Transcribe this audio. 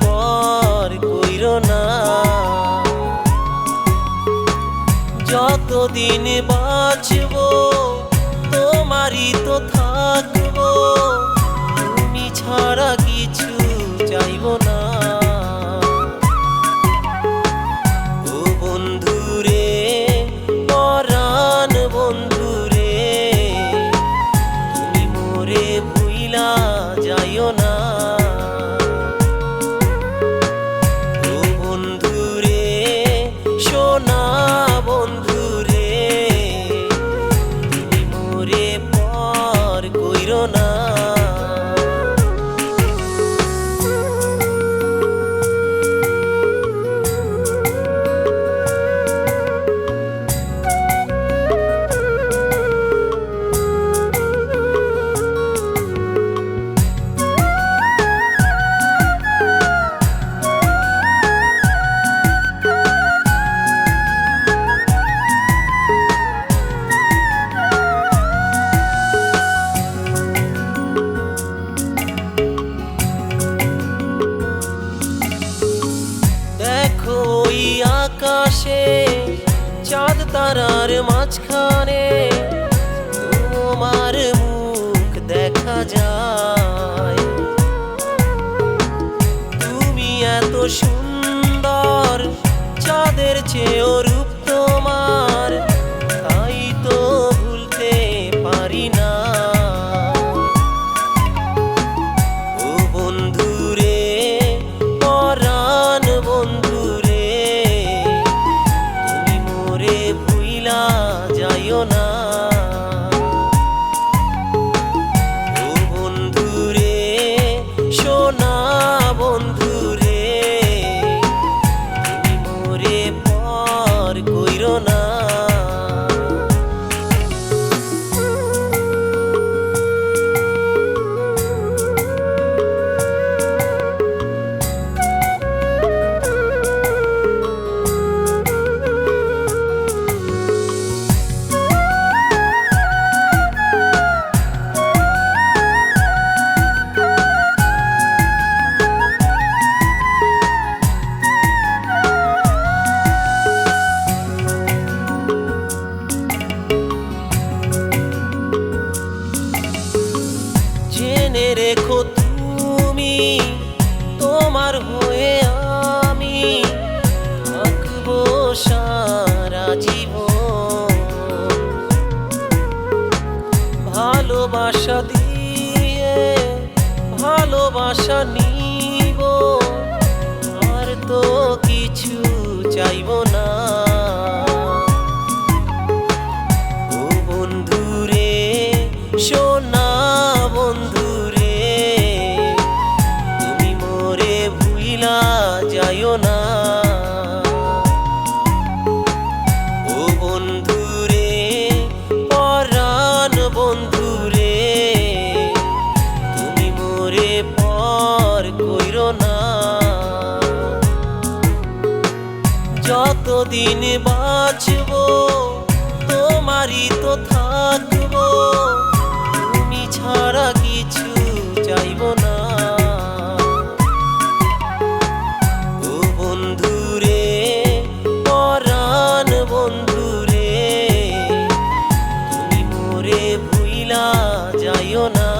পর কইর না। যতদিন বাঁচব তোমারই তো থাকব। তুমি ছাড়া কিছু আকাশে চাঁদ তারার মাঝখানে তোমার মুখ দেখা যায়। তুমি এত সুন্দর চাঁদের চেয়েও ভালোবাসা নিব আর তো কিছু চাইব না। ও বন্ধুরে সোনা বন্ধুরে তুমি মোরে ভুইলা যতদিন বাঁচব? তোমারই তো থাকব। তুমি ছাড়া কিছু চাইব না। ও বন্ধুরে, পরাণ বন্ধুরে, তুমি মোরে ভুইলা যাইও না।